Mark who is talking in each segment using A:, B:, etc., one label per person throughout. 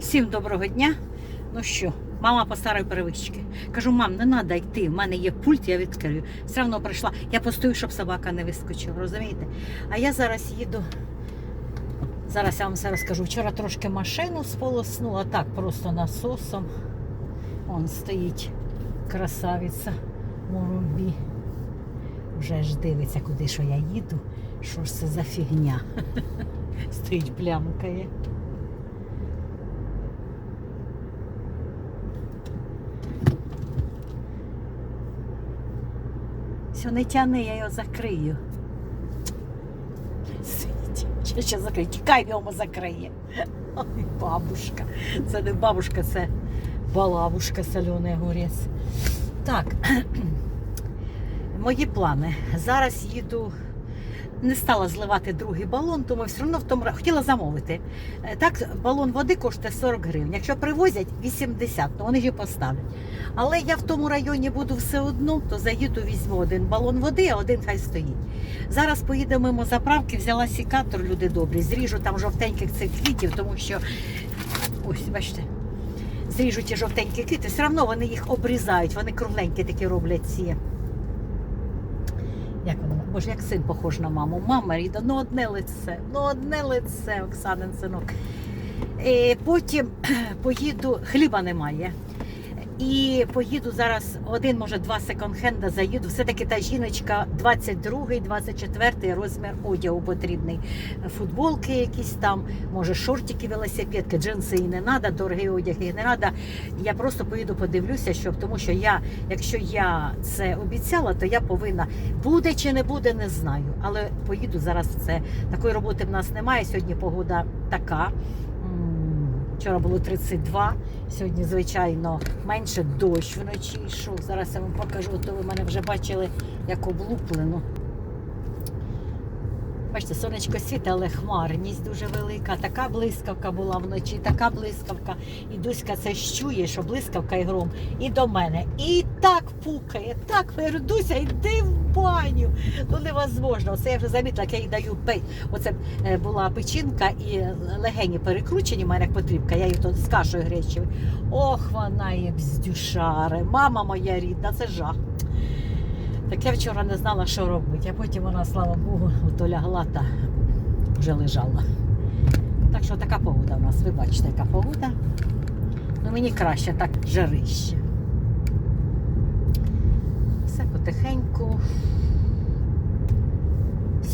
A: Всім доброго дня. Ну що, мама по старої перевищки. Кажу, мам, не треба йти. в мене є пульт, я відкрию. Все одно прийшла. Я постою, щоб собака не вискочила, розумієте? А я зараз їду. Зараз я вам все розкажу. Вчора трошки машину сполоснула, так, просто насосом. Он стоїть красавиця Морубі. Вже ж дивиться, куди що я їду. Що ж це за фігня? Стоїть плямкає. Все, не тяни, я його закрию. Я Ще, закрию. Тікай йому закриє. Ой, бабушка. Це не бабушка, це балабушка соляний огурець. Так, мої плани. Зараз їду. Не стала зливати другий балон, тому все одно в тому хотіла замовити. Е, Так, балон води коштує 40 гривень. Якщо привозять 80, то вони ж поставлять. Але я в тому районі буду все одно, то заїду, візьму один балон води, а один хай стоїть. Зараз поїдемо мимо заправки, взяла сікатор, люди добрі, зріжу там жовтеньких цих квітів, тому що ось, бачите, зріжу ті жовтенькі квіти, все одно вони їх обрізають, вони кругленькі такі роблять ці. Боже, як син похож на маму. Мама ріда, ну одне лице, ну одне лице, Оксанин синок. І потім поїду, хліба немає. І поїду зараз один, може, два секонд-хенда заїду. Все-таки та жіночка 22-й, 24-й розмір одягу потрібний. Футболки якісь там, може, шортики, велосипедки, джинси і не треба, дорогий одяг і не треба. Я просто поїду подивлюся, щоб тому що я, якщо я це обіцяла, то я повинна буде чи не буде, не знаю. Але поїду зараз це. Такої роботи в нас немає. Сьогодні погода така. Вчора було 32, сьогодні, звичайно, менше дощ вночі йшов. Зараз я вам покажу, то ви мене вже бачили, як облуплено. Бачите, сонечко світе, але хмарність дуже велика. Така блискавка була вночі, така блискавка. І Дуська це щує, що блискавка і гром. І до мене. І так пукає, так говорю, Дуся, йди в баню. Ну невозможно. Оце я вже замітила, як я їй даю пей. Оце е, була печінка і легені перекручені, в мене як потрібка. Я її тут з кашею гречевою. Ох, вона є бздюшари. Мама моя рідна, це жах. Так я вчора не знала, що робити, а потім вона, слава Богу, ото лягла та вже лежала. Так що така погода у нас, ви бачите, яка погода. Ну мені краще так жарище. Все потихеньку.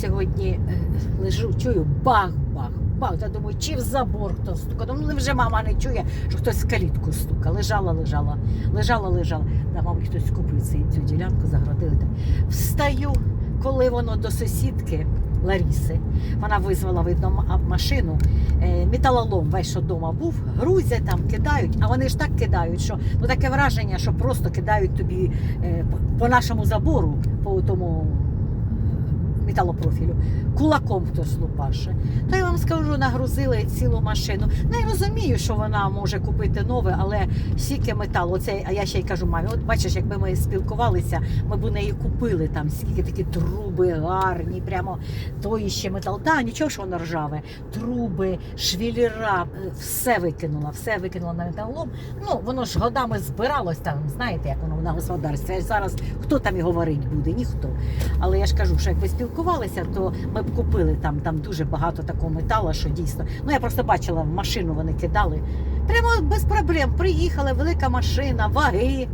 A: Сьогодні е, лежу, чую бах-бах, бах. Я думаю, чи в забор хто стукав. Ну вже мама не чує, що хтось в калітку стука. Лежала, лежала, лежала, лежала. Да, мабуть, хтось купив цю ділянку, загородили. Встаю, коли воно до сусідки Ларіси. Вона визвала, видно, машину. Е, металолом весь, що вдома був, грузять там, кидають, а вони ж так кидають, що ну таке враження, що просто кидають тобі е, по- нашому забору, по тому металопрофілю, кулаком хтось лупаше. То я вам скажу, нагрузили цілу машину. Ну я розумію, що вона може купити нове, але стільки металу. Оце, а я ще й кажу, мамі, от бачиш, якби ми спілкувалися, ми б у неї купили там скільки такі труби гарні, прямо той ще метал. Та нічого, що воно ржаве. Труби, швіліра, все викинула, все викинула на металолом. Ну воно ж годами збиралось там, знаєте, як воно на господарстві. Зараз хто там і говорить буде? Ніхто. Але я ж кажу, що якби спілкувалися, то ми б купили там, там дуже багато такого металу, що дійсно. Ну я просто бачила машину, вони кидали. Прямо без проблем. Приїхала велика машина, ваги.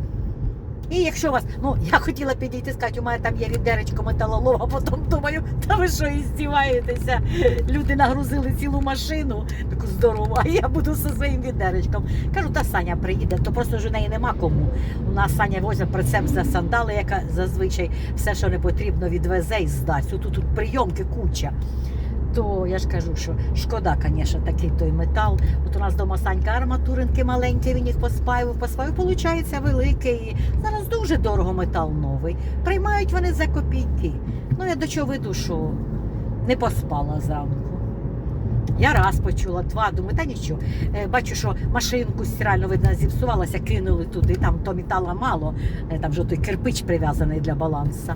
A: І якщо вас, ну я хотіла підійти сказати, у мене там є відеречко металолом, а потім думаю, та ви що і здіваєтеся? Люди нагрузили цілу машину, таку здорову, а я буду зі своїм відеречком. Кажу, та Саня приїде, то просто ж у неї нема кому. У нас Саня возить прицеп за сандали, яка зазвичай все, що не потрібно, відвезе і здасть. Тут, тут прийомки куча. То я ж кажу, що шкода, звісно, такий той метал. От у нас вдома Санька арматуринки маленькі, він їх поспаював, поспаював, виходить великий. Зараз дуже дорого метал новий. Приймають вони за копійки. Ну я до чого веду, що не поспала зранку. Я раз почула, два, думаю, та нічого. Е, Бачу, що машинку стирально видно зіпсувалася, кинули туди, там то метала мало, е, там вже той кирпич прив'язаний для баланса.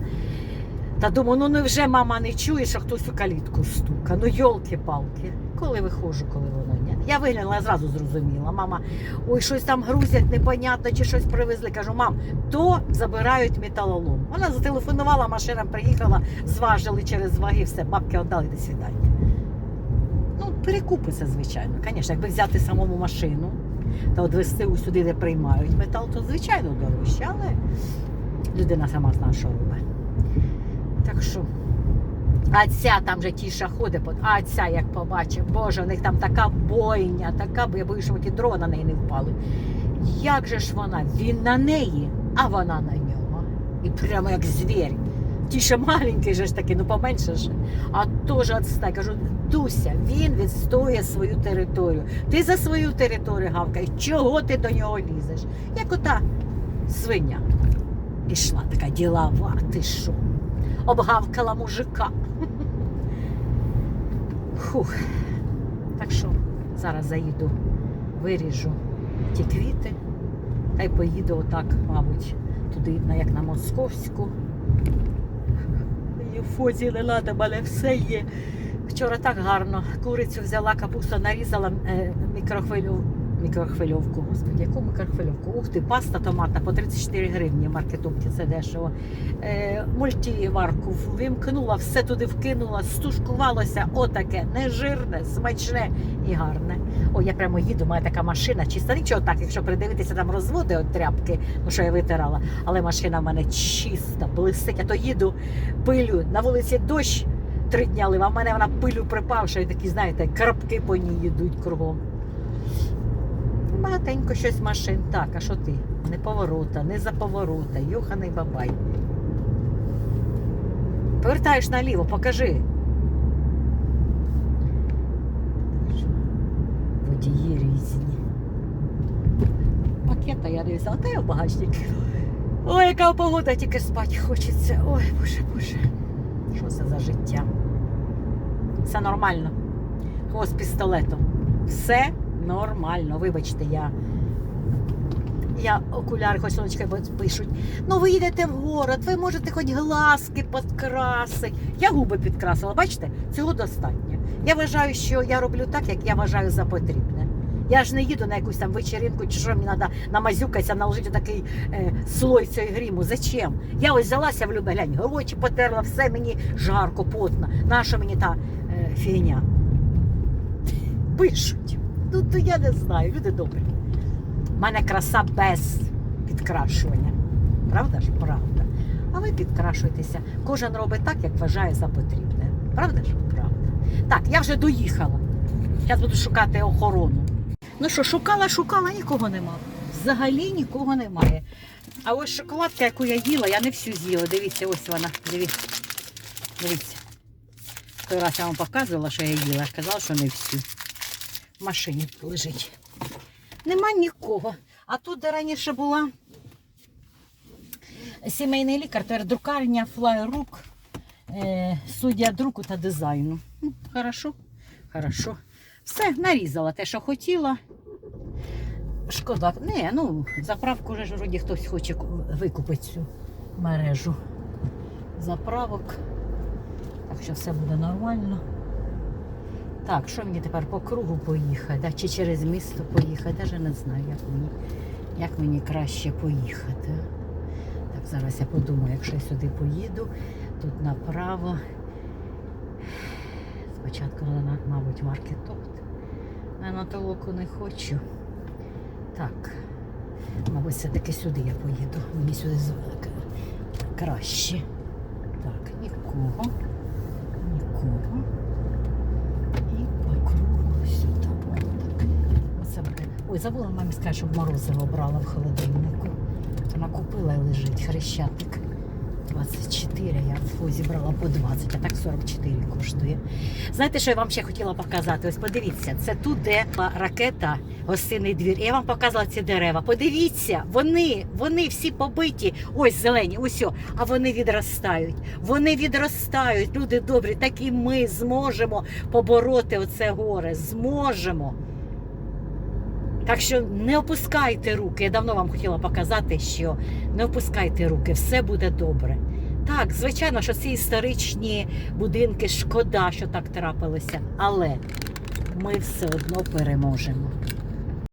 A: Та думаю, ну невже мама не чує, що хтось у калітку стука. Ну йолки-палки. коли виходжу, коли воно ні. Я виглянула, зразу зрозуміла. Мама, ой, щось там грузять, непонятно, чи щось привезли. Кажу, мам, то забирають металолом. Вона зателефонувала, машина приїхала, зважили через ваги, все, бабки віддали до свідання. Ну, перекупи це, звичайно. Звісно, якби взяти самому машину та відвезти усюди, де приймають метал, то звичайно дорожче, але людина сама знає, що робить. Так що. А ця там же тіша ходить, а ця як побачив, боже, у них там така бойня, така, бо я боюсь, що ті дрова на неї не впали. Як же ж вона? Він на неї, а вона на нього. І прямо як звір. Ті маленький же ж таки, ну поменше ж. А теж отстай. Кажу, Дуся, він відстоює свою територію. Ти за свою територію гавкаєш. Чого ти до нього лізеш? Як ота свиня. Пішла така ділова, ти що? Обгавкала мужика. Фух. Так що зараз заїду, виріжу ті квіти та й поїду отак, мабуть, туди, як на Московську. Фозі не треба, мене все є. Вчора так гарно. Курицю взяла, капусту нарізала е, мікрохвильов... мікрохвильовку. Господи, яку мікрохвильовку? Ух ти, паста томатна по 34 гривні в це дешево. Е, мультиварку вимкнула, все туди вкинула, стушкувалося отаке, нежирне, смачне і гарне. О, я прямо їду, моя така машина, чиста. Нічого так, якщо придивитися, там розводи от тряпки, ну що я витирала. Але машина в мене чиста, блистить. Я то їду, пилю, на вулиці дощ три дня лив, а в мене вона пилю припавша, і такі, знаєте, крапки по ній йдуть кругом. Багатенько щось машин. Так, а що ти? Не поворота, не за поворота, юханий бабай. Повертаєш наліво, покажи. Водії різні. Пакета я не взяла, та я в багажник. Ой, яка погода, тільки спати хочеться. Ой, боже, боже. Що це за життя? Все нормально. Хвост пістолетом. Все нормально. Вибачте, я. Я окуляри хоч сонечка пишуть. Ну ви їдете в город, ви можете хоч глазки підкрасити. Я губи підкрасила, бачите? Цього достатньо. Я вважаю, що я роблю так, як я вважаю за потрібне. Я ж не їду на якусь там вечеринку, чи що мені треба намазюкатися, наложити такий е, слой цієї гриму. Зачем? Я ось взялася в любе, очі потерла, все мені жарко, потно. Наша мені та е, фігня? Пишуть. Ну, то я не знаю, люди добрі. У мене краса без підкрашування. Правда ж? Правда. А ви підкрашуєтеся. Кожен робить так, як вважає за потрібне. Правда ж? Правда. Так, я вже доїхала. Зараз буду шукати охорону. Ну що, шукала, шукала, нікого нема. Взагалі нікого немає. А ось шоколадка, яку я їла, я не всю з'їла. Дивіться, ось вона. Дивіться. Дивіться. Той раз я вам показувала, що я їла. Я казала, що не всю. Машині лежить. Нема нікого. А тут, де раніше була сімейний лікар, тепер друкарня флайрук, е, суддя друку та дизайну. Ну, хорошо, хорошо. Все, нарізала те, що хотіла. Шкода. Не, ну, заправку вже ж вроді хтось хоче викупити цю мережу заправок. Так що все буде нормально. Так, що мені тепер по кругу поїхати? Чи через місто поїхати? Навіть не знаю, як мені, як мені краще поїхати. Так, зараз я подумаю, якщо я сюди поїду, тут направо. Спочатку мабуть, маркетопт. А на толоку не хочу. Так. Мабуть, все-таки сюди я поїду. Мені сюди краще. Так, нікого. Нікого. І по кругу сюди. Так. Оце буде. Ой, забула мамі сказати, щоб морозиво брала в холодильнику. Вона купила і лежить хрещатик. 24, я в фозі по 20, а так 44 коштує. Знаєте, що я вам ще хотіла показати? Ось подивіться, це тут, де ракета, гостинний двір. Я вам показала ці дерева. Подивіться, вони, вони всі побиті. Ось зелені, ось, о, а вони відростають. Вони відростають, люди добрі. Так і ми зможемо побороти оце горе. Зможемо. Так що не опускайте руки. Я давно вам хотіла показати, що не опускайте руки, все буде добре. Так, звичайно, що ці історичні будинки шкода, що так трапилося. Але ми все одно переможемо.